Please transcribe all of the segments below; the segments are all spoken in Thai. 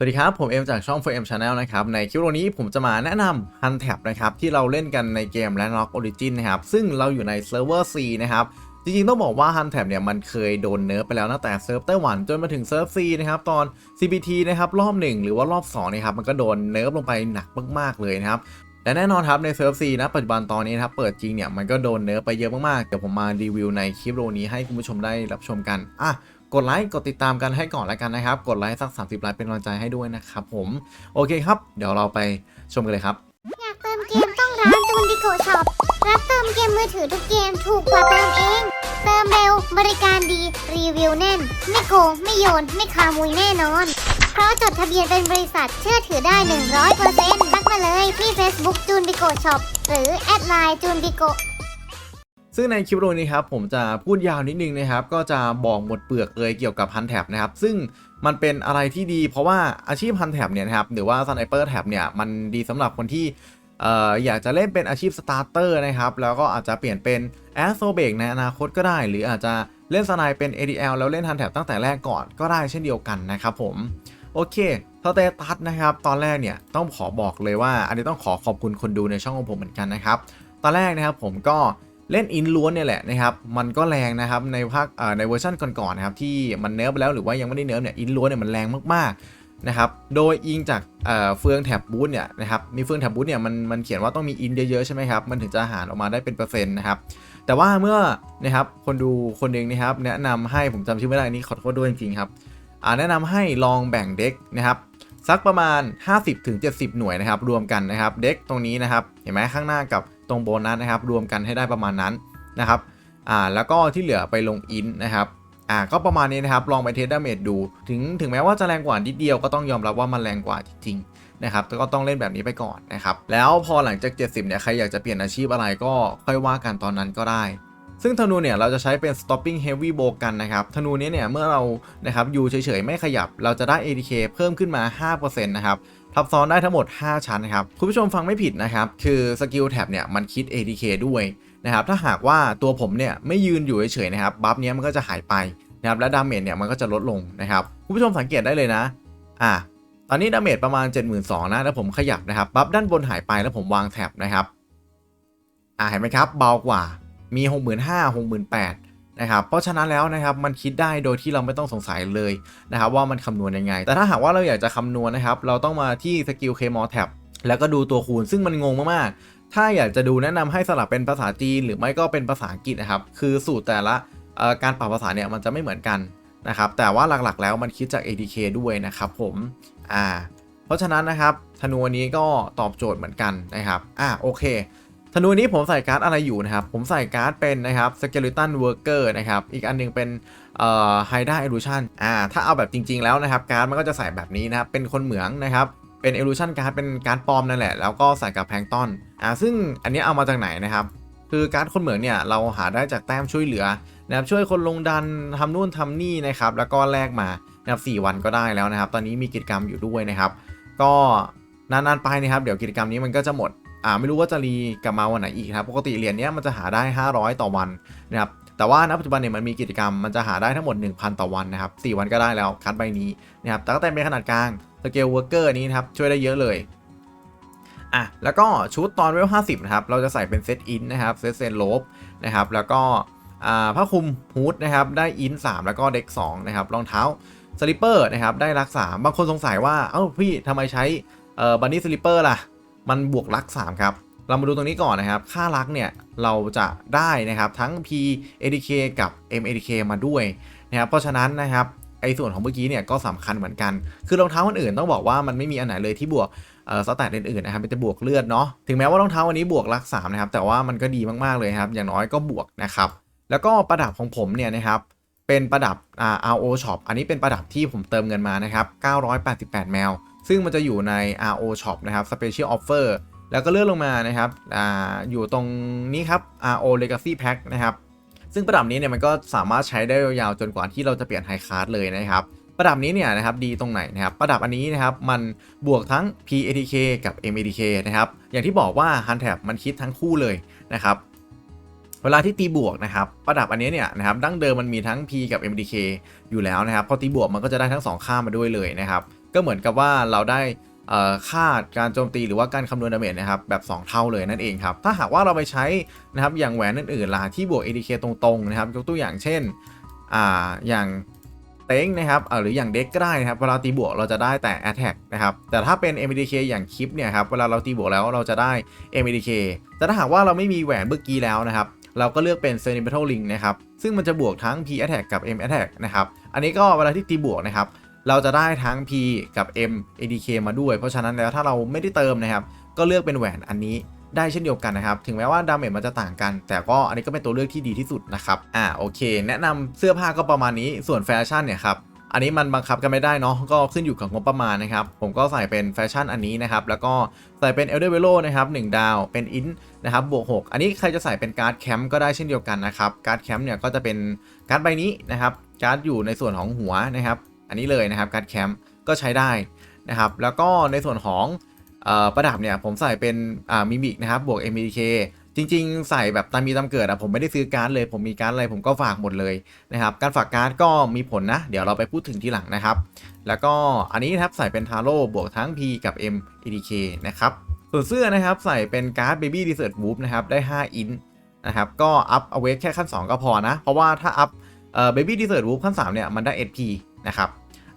สวัสดีครับ ผมเอ็มจากช่อง 4M Channel นะครับ ในคลิปวันนี้ผมจะมาแนะนำ Hunt Tab นะครับ ที่เราเล่นกันในเกม Landlock Origin นะครับ ซึ่งเราอยู่ในเซิร์ฟเวอร์ C นะครับ จริงๆ ต้องบอกว่า Hunt Tab เนี่ย มันเคยโดนเนิร์ฟไปแล้วตั้งแต่เซิร์ฟไต้หวันจนมาถึงเซิร์ฟ C นะครับ ตอน CPT นะครับ รอบ 1 หรือว่ารอบ2นะครับมันก็โดนเนิร์ฟลงไปหนักมากๆเลยนะครับและแน่นอนครับในเซิร์ฟ C นะปัจจุบันตอนนี้นะครับเปิดจริงเนี่ยมันก็โดนเนิร์ฟไปเยอะมากๆ เดี๋ยวผมมารีวิวในคลิปวิดีโอนี้ให้คุณผู้ชมได้รับชมกันอะ กดไลค์กดติดตามกันให้ก่อนแล้วกันนะครับ กดไลค์สัก 30ไลค์เป็นกำลังใจให้ด้วยนะครับผมโอเคครับ เดี๋ยวเราไปชมกันเลยครับ อยากเติมเกมต้องร้านจูนดิโกช็อปรับเติมเกมมือถือทุกเกมถูกกว่าเติมเอง เติมเร็วบริการดีรีวิวแน่น ไม่โกงไม่โยน ไม่คามุยแน่นอน เพราะจดทะเบียนเป็นบริษัทเชื่อถือได้ 100%ทักมาเลยที่ Facebook จูนดิโกช็อปหรือแอดไลน์จูนดิโก ซึ่งในคลิปวิดีโอนี้ครับผมจะพูดยาวนิดนึงนะครับ ก็จะบอกหมดเปลือกเลยเกี่ยวกับ Hunt Tab นะครับ ซึ่งมันเป็นอะไรที่ดีเพราะว่าอาชีพ Hunt Tab เนี่ยนะครับหรือว่า Sniper Tab เนี่ยมันดีสำหรับคนที่ออยากจะเล่นเป็นอาชีพสตาร์เตอร์นะครับ แล้วก็อาจจะเปลี่ยนเป็น a s t r o b a k ในอนาคตก็ได้ หรืออาจจะเล่นสไนเป็น ADL แล้วเล่น Hunt Tab ตั้งแต่แรกก่อนก็ได้เช่นเดียวกันนะครับผมโอเคสเตตัสนะครับ ตอนแรกเนี่ยต้องขอบอกเลยว่า อันนี้ต้องขอขอบคุณคนดูในช่องของผมเหมือนกันนะครับ ตอนแรกนะครับผมก็ เล่นอินล้วนเนี่ยแหละนะครับ มันก็แรงนะครับในภาคในเวอร์ชันก่อนๆนะครับที่มันเนิร์ฟไปแล้วหรือว่ายังไม่ได้เนิร์ฟเนี่ยอินล้วนเนี่ยมันแรงมากๆนะครับโดยอิงจากเฟืองแถบบูทเนี่ยนะครับมีเฟืองแถบบูทเนี่ยมันมันเขียนว่าต้องมีอินเยอะๆใช่ไหมครับมันถึงจะหารออกมาได้เป็นเปอร์เซ็นต์นะครับแต่ว่าเมื่อนะครับคนดูคนหนึ่งนะครับแนะนำให้ผมจำชื่อไม่ได้นี่ขอโทษด้วยจริงๆครับแนะนำให้ลองแบ่งเด็กนะครับสักประมาณ 50-70 หน่วยนะครับรวมกันนะครับเด็กตรงนี้นะครับเห็นไหมข้างหน้ากับ ตรงโบนัสนะครับรวมกันให้ได้ประมาณนั้นนะครับอ่าแล้วก็ที่เหลือไปลงอินนะครับอ่าก็ประมาณนี้นะครับลองไปเทสดาเมจดู ถึงถึงแม้ว่าจะแรงกว่านิดเดียวก็ต้องยอมรับว่ามันแรงกว่าจริงๆนะครับแต่ก็ต้องเล่นแบบนี้ไปก่อนนะครับแล้วพอหลังจาก 70เนี่ยใครอยากจะเปลี่ยนอาชีพอะไรก็ค่อยว่ากันตอนนั้นก็ได้ซึ่งธนูเนี่ยเราจะใช้เป็น stopping heavy bow กันนะครับ ธนูนี้เนี่ยเมื่อเรานะครับอยู่เฉยๆ ไม่ขยับ เราจะได้ ADK เพิ่มขึ้นมา 5%นะครับ ทับซ้อนได้ทั้งหมด 5 ชั้นนะครับ คุณผู้ชมฟังไม่ผิดนะครับ คือสกิลแท็บเนี่ยมันคิด ADK ด้วยนะครับ ถ้าหากว่าตัวผมเนี่ยไม่ยืนอยู่เฉยๆนะครับ บัฟเนี้ยมันก็จะหายไปนะครับ และดาเมจเนี่ยมันก็จะลดลงนะครับ คุณผู้ชมสังเกตได้เลยนะ อะ ตอนนี้ดาเมจประมาณ 72,000นะแล้วผมขยับนะครับ บัฟด้านบนหายไปแล้วผมวางแท็บนะครับ อ่าเห็นไหมครับ เบากว่า มี 65,000 68,000 นะครับเพราะฉะนั้นแล้วนะครับมันคิดได้โดยที่เราไม่ต้องสงสัยเลยนะครับว่ามันคำนวณยังไง แต่ถ้าหากว่าเราอยากจะคำนวณนะครับเราต้องมาที่สกิล k m o tab แล้วก็ดูตัวคูณซึ่งมันงงมากๆ ถ้าอยากจะดูแนะนำให้สลับเป็นภาษาจีน หรือไม่ก็เป็นภาษาอังกฤษนะครับ คือสูตรแต่ละการปรับภาษาเนี่ยมันจะไม่เหมือนกันนะครับ แต่ว่าหลักๆแล้วมันคิดจาก ADK ด้วยนะครับผม อ่า เพราะฉะนั้นนะครับธนูนนี้ก็ตอบโจทย์เหมือนกันนะครับ อ่าโอเค ธนูนี้ผมใส่การ์ดอะไรอยู่นะครับ ผมใส่การ์ดเป็นนะครับ skeleton worker นะครับ อีกอันหนึงเป็นเอ่อ hydra illusion อ่า ถ้าเอาแบบจริง ๆ แล้วนะครับ การ์ดมันก็จะใส่แบบนี้นะครับ เป็นคนเหมืองนะครับ เป็น illusion การ์ดเป็นการ์ดปลอมนั่นแหละ แล้วก็ใส่กับแพงตอนอ่า ซึ่งอันนี้เอามาจากไหนนะครับ คือการ์ดคนเหมืองเนี่ยเราหาได้จากแต้มช่วยเหลือนะครับ ช่วยคนลงดันทำนู่นทำนี่นะครับ แล้วก็แลกมานะครับ4วันก็ได้แล้วนะครับ ตอนนี้มีกิจกรรมอยู่ด้วยนะครับ ก็นานๆไปนะครับ เดี๋ยวกิจกรรมนี้มันก็จะหมด อ่าไม่รู้ว่าจะรีกลับมาวันไหนอีกครับปกติเหรียญเนี้ยมันจะหาได้ 500 ต่อวันนะครับแต่ว่าณปัจจุบันเนี่ยมันมีกิจกรรมมันจะหาได้ทั้งหมด 1,000 ต่อวันนะครับ4วันก็ได้แล้วคัดใบนี้นะครับแต่ก็แต่เป็นขนาดกลางสเกลเวิร์กเกอร์นี้นะครับช่วยได้เยอะเลยอะแล้วก็ชุดตอนเวล50 นะครับ เราจะใส่เป็นเซตอินนะครับเซตเซนโลบนะครับแล้วก็อ่าผ้าคลุมฮูดนะครับได้อิน3แล้วก็เด็ก2นะครับรองเท้าสลิปเปอร์นะครับได้รักษาบางคนสงสัยว่าเอ้าพี่ทำไมใช้เอ่อบันนี่สลิปเปอร์ล่ะ มันบวกลัก 3 ครับ เรามาดูตรงนี้ก่อนนะครับ ค่าลักเนี่ยเราจะได้นะครับทั้ง P ADK กับ M ADK มาด้วยนะครับเพราะฉะนั้นนะครับไอ้ส่วนของเมื่อกี้เนี่ยก็สำคัญเหมือนกัน คือรองเท้าอันอื่นต้องบอกว่ามันไม่มีอันไหนเลยที่บวกเอ่อสแตทอื่นๆนะครับเป็นแต่บวกเลือดเนาะ ถึงแม้ว่ารองเท้าวันนี้บวกลัก3นะครับ แต่ว่ามันก็ดีมากๆเลยครับ อย่างน้อยก็บวกนะครับ แล้วก็ประดับของผมเนี่ยนะครับเป็นประดับ RO Shop อันนี้เป็นประดับที่ผมเติมเงินมานะครับ 988 แมว ซึ่งมันจะอยู่ใน RO Shop นะครับ Special Offer แล้วก็เลื่อนลงมานะครับออยู่ตรงนี้ครับ RO Legacy Pack นะครับ ซึ่งประดับนี้เนี่ยมันก็สามารถใช้ได้ยาวๆจนกว่าที่เราจะเปลี่ยนไฮคาร์ดเลยนะครับ ประดับนี้เนี่ยนะครับดีตรงไหนนะครับ ประดับอันนี้นะครับมันบวกทั้ง PATK กับ MATK นะครับ อย่างที่บอกว่า h u n t a b มันคิดทั้งคู่เลยนะครับ เวลาที่ตีบวกนะครับ ประดับอันนี้เนี่ยนะครับดั้งเดิมมันมีทั้ง P กับ MDK อยู่แล้วนะครับ พอตีบวกมันก็จะได้ทั้ง 2 ค่ามาด้วยเลยนะครับ ก็เหมือนกับว่าเราได้ค่าการโจมตีหรือว่าการคำนวณดาเมจนะครับแบบ 2 เท่าเลยนั่นเองครับ ถ้าหากว่าเราไปใช้นะครับอย่างแหวนอื่นๆล่ะที่บวก ADK ตรงๆนะครับยกตัวอย่างเช่นอ่าอย่างเต็งนะครับอ่าหรืออย่างเด็กก็ได้นะครับเวลาตีบวกเราจะได้แต่ Attack นะครับแต่ถ้าเป็น MDK อย่างคลิปเนี่ยครับเวลาเราตีบวกแล้วเราจะได้ MDK แต่ถ้าหากว่าเราไม่มีแหวนเมื่อกี้แล้วนะครับเราก็เลือกเป็น Centimetal Ring นะครับซึ่งมันจะบวกทั้ง P Attack กับ M Attack นะครับอันนี้ก็เวลาที่ตีบวกนะครับ เราจะได้ทั้ง P กับ M ADK มาด้วย เพราะฉะนั้นแล้วถ้าเราไม่ได้เติมนะครับ ก็เลือกเป็นแหวนอันนี้ได้เช่นเดียวกันนะครับ ถึงแม้ว่าดาเมจมันจะต่างกัน แต่ก็อันนี้ก็เป็นตัวเลือกที่ดีที่สุดนะครับ อ่าโอเค แนะนำเสื้อผ้าก็ประมาณนี้ ส่วนแฟชั่นเนี่ยครับ อันนี้มันบังคับกันไม่ได้เนาะ ก็ขึ้นอยู่กับงบประมาณนะครับ ผมก็ใส่เป็นแฟชั่นอันนี้นะครับ แล้วก็ใส่เป็นเอลเดอร์เวโลนะครับ1ดาว เป็นอินนะครับ บวก 6 อันนี้ใครจะใส่เป็นการ์ดแคมป์ก็ได้เช่นเดียวกันนะครับ การ์ดแคมป์เนี่ยก็จะเป็นการ์ดใบนี้นะครับ การ์ดอยู่ในส่วนของหัวนะครับ อันนี้เลยนะครับการ์ดแคมป์ก็ใช้ได้นะครับ แล้วก็ในส่วนของอประดับเนี่ยผมใส่เป็นมิมิกนะครับบวก MBK จริง ๆ ใส่แบบตามมีตามเกิดอะผมไม่ได้ซื้อการ์ดเลย ผมมีการ์ดอะไรผมก็ฝากหมดเลยนะครับ การฝากการ์ดก็มีผลนะ เดี๋ยวเราไปพูดถึงทีหลังนะครับ แล้วก็อันนี้นะครับใส่เป็นทาโร่บวกทั้ง P กับ M EDK นะครับส่วนเสื้อนะครับใส่เป็นการ์ด Baby Desert Whoop นะครับได้ 5 อินนะครับก็อัพเอาเวทแค่ขั้น 2 ก็พอนะ เพราะว่าถ้าอัพเอ่อ Baby Desert Whoop ขั้น 3 เนี่ยมันได้ SP นะครับ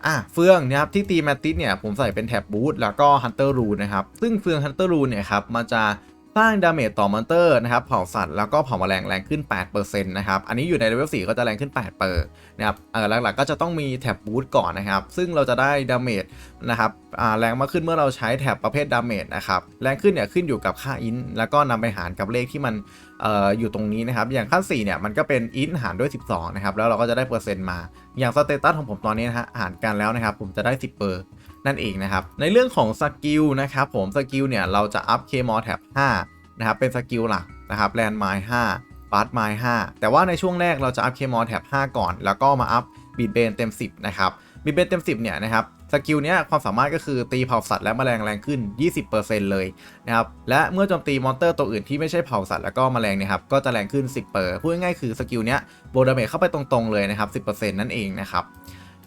อะเฟืองนะครับที่ตีแมตติสเนี่ยผมใส่เป็นแท็บบูทแล้วก็ฮันเตอร์รูนะครับซึ่งเฟืองฮันเตอร์รูเนี่ยครับมันจะ สร้างดาเมจต่อมอนเตอร์นะครับเผาสัตว์แล้วก็เผาแมลงแรงขึ้น 8%นะครับ อันนี้อยู่ในเลเวล4ก็จะแรงขึ้น 8 เปอร์นะครับเออหลักๆก็จะต้องมีแท็บบูทก่อนนะครับ ซึ่งเราจะได้ดาเมจนะครับอ่าแรงมากขึ้นเมื่อเราใช้แท็บประเภทดาเมจนะครับ แรงขึ้นเนี่ยขึ้นอยู่กับค่าอินแล้วก็นำไปหารกับเลขที่มันเอ่ออยู่ตรงนี้นะครับ อย่างขั้น4เนี่ยมันก็เป็นอินหารด้วย 12 นะครับ แล้วเราก็จะได้เปอร์เซ็นต์มา อย่างสเตตัสของผมตอนนี้นะฮะหารกันแล้วนะครับ ผมจะได้ 10เปอร์ นั่นเองนะครับ ในเรื่องของสกิลนะครับผมสกิลเนี่ยเราจะอัพเคมอแท็บ5นะครับเป็นสกิลหลักนะครับแลนด์ไมล์5ฟาสไมล์5แต่ว่าในช่วงแรกเราจะอัพเคมอแท็บ5ก่อน แล้วก็มาอัพบีดเบนเต็ม 10 นะครับบีดเบนเต็ม 10 เนี่ยนะครับสกิลเนี้ยความสามารถก็คือตีเผาสัตว์และแมลงแรงขึ้น 20%เลยนะครับและเมื่อโจมตีมอนเตอร์ตัวอื่นที่ไม่ใช่เผาสัตว์แล้วก็แมลงเนี่ยครับก็จะแรงขึ้น 10%เปอร์พูดง่ายๆคือสกิลเนี้ยโบดาเมจเข้าไปตรงๆเลยนะครับ 10%นั่นเองนะครับ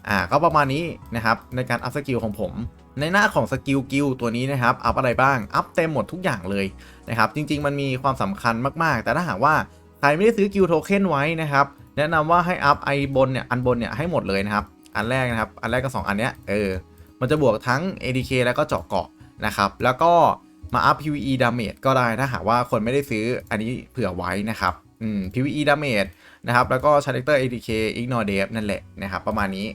อ่าก็ประมาณนี้นะครับในการอัพสกิลของผม ในหน้าของสกิลกิลตัวนี้นะครับอัพอะไรบ้าง อัพเต็มหมดทุกอย่างเลยนะครับจริง ๆ มันมีความสำคัญมากๆ แต่ถ้าหากว่าใครไม่ได้ซื้อกิลโทเค็นไว้นะครับแนะนำว่าให้อัพไอบนเนี่ยอันบนเนี่ยให้หมดเลยนะครับอันแรกนะครับอันแรกก็สองอันเนี้ยเออมันจะบวกทั้ง ADK แล้วก็เจาะเกาะนะครับแล้วก็มาอัพ PVE damage ก็ได้ถ้าหากว่าคนไม่ได้ซื้ออันนี้เผื่อไว้นะครับอืม PVE damage นะครับแล้วก็ Character ADK Ignore Dev นั่นแหละนะครับประมาณนี้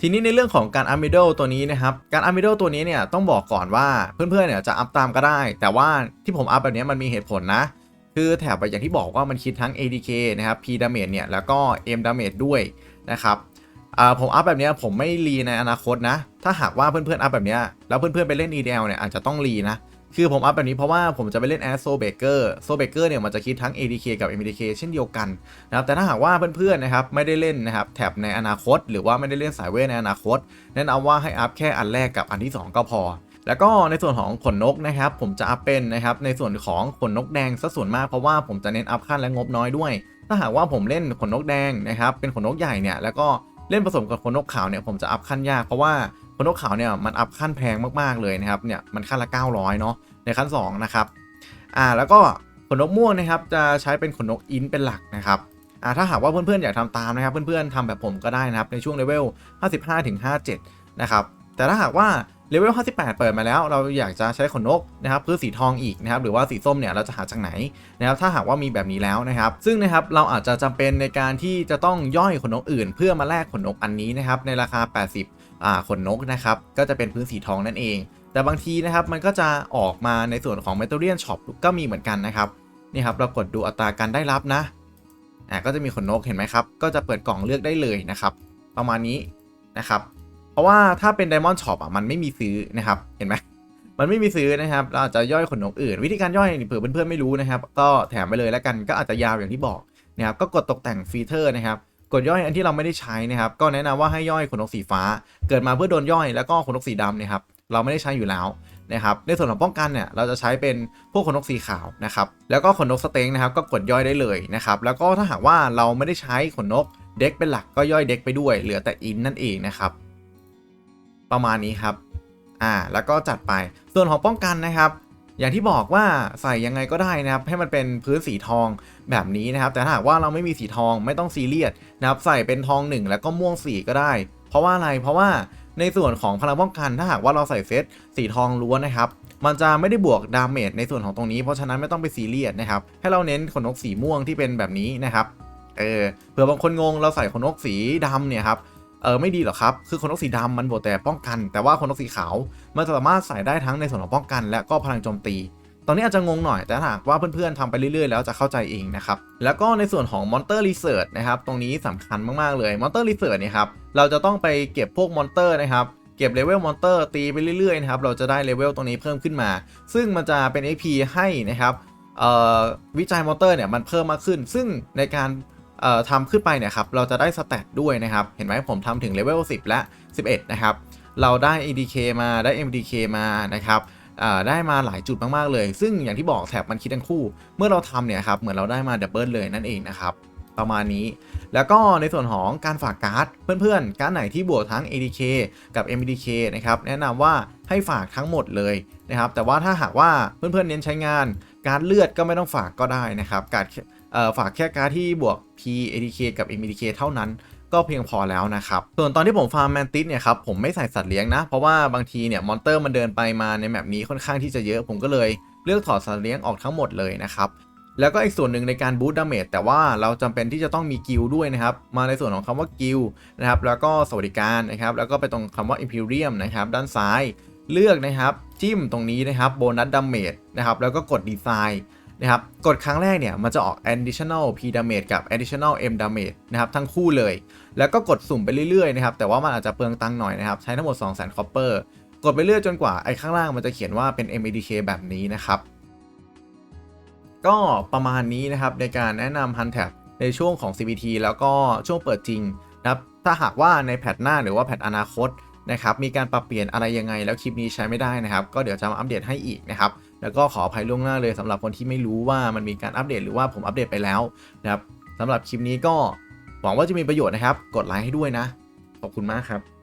ทีนี้ในเรื่องของการอัพมิดเดิลตัวนี้นะครับ การอัพมิดเดิลตัวนี้เนี่ยต้องบอกก่อนว่าเพื่อนๆเนี่ยจะอัพตามก็ได้ แต่ว่าที่ผมอัพแบบนี้มันมีเหตุผลนะ คือแถบไปอย่างที่บอกว่ามันคิดทั้ง ADK นะครับ P damage เนี่ยแล้วก็ M damage ด้วยนะครับผมอัพแบบนี้ผมไม่รีในอนาคตนะ ถ้าหากว่าเพื่อนๆอัพแบบนี้แล้วเพื่อนๆไปเล่น EDL เนี่ยอาจจะต้องรีนะ คือผมอัพแบบนี้เพราะว่าผมจะไปเล่นแอสโซเบเกอร์โซเบเกอร์เนี่ยมันจะคิดทั้ง ADK กับ MDK เช่นเดียวกันนะครับแต่ถ้าหากว่าเพื่อนๆนะครับไม่ได้เล่นนะครับแท็บในอนาคต หรือว่าไม่ได้เล่นสายเวทในอนาคต แนะนำว่าให้อัพแค่อันแรกกับอันที่ 2 ก็พอแล้วก็ในส่วนของขนนกนะครับผมจะอัพเป็นนะครับในส่วนของขนนกแดงซะส่วนมากเพราะว่าผมจะเน้นอัพขั้นและงบน้อยด้วย ถ้าหากว่าผมเล่นขนนกแดงนะครับเป็นขนนกใหญ่เนี่ยแล้วก็เล่นผสมกับขนนกขาวเนี่ยผมจะอัพขั้นยากเพราะว่า ขนนกขาวเนี่ยมันอัพขั้นแพงมากๆเลยนะครับเนี่ยมันขั้นละ 900 เนาะในขั้น 2 นะครับอ่าแล้วก็ขนนกม่วงนะครับจะใช้เป็นขนนกอินเป็นหลักนะครับอ่าถ้าหากว่าเพื่อนๆอยากทำตามนะครับ เพื่อนๆทำแบบผมก็ได้นะครับในช่วงเลเวล 55ถึง57 นะครับแต่ถ้าหากว่าเลเวล 58 เปิดมาแล้ว เราอยากจะใช้ขนนกนะครับเพื่อสีทองอีกนะครับหรือว่าสีส้มเนี่ยเราจะหาจากไหนนะครับถ้าหากว่ามีแบบนี้แล้วนะครับ ซึ่งนะครับเราอาจจะจำเป็นในการที่จะต้องย่อยขนนกอื่น เพื่อมาแลกขนนกอันนี้นะครับในราคา 80อ่า ขนนกนะครับ ก็จะเป็นพื้นสีทองนั่นเอง แต่บางทีนะครับมันก็จะออกมาในส่วนของ m e t a l i a n Shop ก็มีเหมือนกันนะครับ นี่ครับเรากดดูอัตราการได้รับนะอ่าก็จะมีขนนกเห็นไหมครับ ก็จะเปิดกล่องเลือกได้เลยนะครับ ประมาณนี้นะครับ เพราะว่าถ้าเป็น Diamond Shop อะมันไม่มีซื้อนะครับเห็นไหมมันไม่มีซื้อนะครับ เราอาจจะย่อยขนนกอื่น วิธีการย่อยเผื่อเพื่อนๆไม่รู้นะครับ ก็แถมไปเลยแล้วกันก็อาจจะยาวอย่างที่บอกนะครับก็กดตกแต่งฟีเจอร์นะครับ กดย่อยอันที่เราไม่ได้ใช้นะครับ ก็แนะนำว่าให้ย่อยขนนกสีฟ้า เกิดมาเพื่อโดนย่อยแล้วก็ขนนกสีดำนะครับเราไม่ได้ใช้อยู่แล้วนะครับในส่วนของป้องกันเนี่ยเราจะใช้เป็นพวกขนนกสีขาวนะครับแล้วก็ขนนกสเต็งนะครับก็กดย่อยได้เลยนะครับแล้วก็ถ้าหากว่าเราไม่ได้ใช้ขนนกเด็กเป็นหลักก็ย่อยเด็กไปด้วย เหลือแต่อินนั่นเองนะครับ ประมาณนี้ครับอ่าแล้วก็จัดไปส่วนของป้องกันนะครับ อย่างที่บอกว่าใส่ยังไงก็ได้นะครับ ให้มันเป็นพื้นสีทองแบบนี้นะครับ แต่ถ้าหากว่าเราไม่มีสีทองไม่ต้องซีเรียสนะครับ ใส่เป็นทองหนึ่งแล้วก็ม่วงสีก็ได้ เพราะว่าอะไร เพราะว่าในส่วนของพลังป้องกันถ้าหากว่าเราใส่เซตสีทองล้วนนะครับ มันจะไม่ได้บวกดาเมจในส่วนของตรงนี้เพราะฉะนั้นไม่ต้องไปซีเรียสนะครับ ให้เราเน้นขนนกสีม่วงที่เป็นแบบนี้นะครับ เออเผื่อบางคนงงเราใส่ขนนกสีดำเนี่ยครับ เออไม่ดีหรอกครับ คือขนนกสีดำมันบวกแต่ป้องกัน แต่ว่าขนนกสีขาวมันจะสามารถใส่ได้ทั้งในส่วนของป้องกัน และก็พลังโจมตี ตอนนี้อาจจะงงหน่อยแต่หากว่าเพื่อนๆทำไปเรื่อยๆ แล้วจะเข้าใจเองนะครับ แล้วก็ในส่วนของ Monster Research นะครับตรงนี้สำคัญมากๆเลย Monster Research เนี่ยครับเราจะต้องไปเก็บพวกมอนเตอร์นะครับเก็บเลเวลมอนเตอร์ตีไปเรื่อยๆนะครับเราจะได้เลเวลตรงนี้เพิ่มขึ้นมา ซึ่งมันจะเป็น AP ให้นะครับวิจัยมอนเตอร์เนี่ยมันเพิ่มมากขึ้น ซึ่งในการ ทำขึ้นไปเนี่ยครับเราจะได้สแตทด้วยนะครับ เห็นไหมผมทำถึงเลเวล10 และ 11 นะครับ เราได้ EDK มาได้ MDK มานะครับได้มาหลายจุดมาก ๆ เลย ซึ่งอย่างที่บอกแท็บมันคิดทั้งคู่ เมื่อเราทำเนี่ยครับเหมือนเราได้มาดับเบิลเลยนั่นเองนะครับประมาณนี้ แล้วก็ในส่วนของการฝากการ์ด เพื่อนๆ การ์ดไหนที่บวกทั้ง ADK กับ MDK นะครับ แนะนำว่าให้ฝากทั้งหมดเลยนะครับ แต่ว่าถ้าหากว่าเพื่อนๆ เน้นใช้งาน การเลือดก็ไม่ต้องฝากก็ได้นะครับ การด ฝากแค่การดที่บวก P ADK กับ MDK เท่านั้นก็เพียงพอแล้วนะครับ ส่วนตอนที่ผมฟาร์มแมนติสเนี่ยครับ ผมไม่ใส่สัตว์เลี้ยงนะ เพราะว่าบางทีเนี่ยมอนเตอร์มันเดินไปมาในแมปนี้ค่อนข้างที่จะเยอะ ผมก็เลยเลือกถอดสัตว์เลี้ยงออกทั้งหมดเลยนะครับ แล้วก็อีกส่วนหนึ่งในการบูตดาเมจแต่ว่าเราจำเป็นที่จะต้องมีกิลด้วยนะครับ มาในส่วนของคำว่ากิลนะครับ แล้วก็สวัสดิการนะครับ แล้วก็ไปตรงคำว่า Imperium นะครับ ด้านซ้าย เลือกนะครับ จิ้มตรงนี้นะครับ โบนัสดาเมจนะครับ แล้วก็กดดีไซน์ นะครับกดครั้งแรกเนี่ยมันจะออก additional P damage กับ additional M damage นะครับทั้งคู่เลย แล้วก็กดสุ่มไปเรื่อยๆนะครับแต่ว่ามันอาจจะเปลืองตังค์หน่อยนะครับใช้ทั้งหมด 200,000 copper กดไปเรื่อยจนกว่าไอ้ข้างล่างมันจะเขียนว่าเป็น MADK แบบนี้นะครับก็ประมาณนี้นะครับในการแนะนำ h u n t a b ในช่วงของ CBT แล้วก็ช่วงเปิดจริงนะครับถ้าหากว่าในแพทหน้าหรือว่าแพทอนาคตนะครับมีการปรับเปลี่ยนอะไรยังไงแล้วคลิปนี้ใช้ไม่ได้นะครับ ก็เดี๋ยวจะมาอัปเดตให้อีกนะครับ แล้วก็ขออภัยล่วงหน้าเลยสำหรับคนที่ไม่รู้ว่ามันมีการอัปเดตหรือว่าผมอัปเดตไปแล้วนะครับสำหรับคลิปนี้ก็หวังว่าจะมีประโยชน์นะครับ กดไลค์ให้ด้วยนะ ขอบคุณมากครับ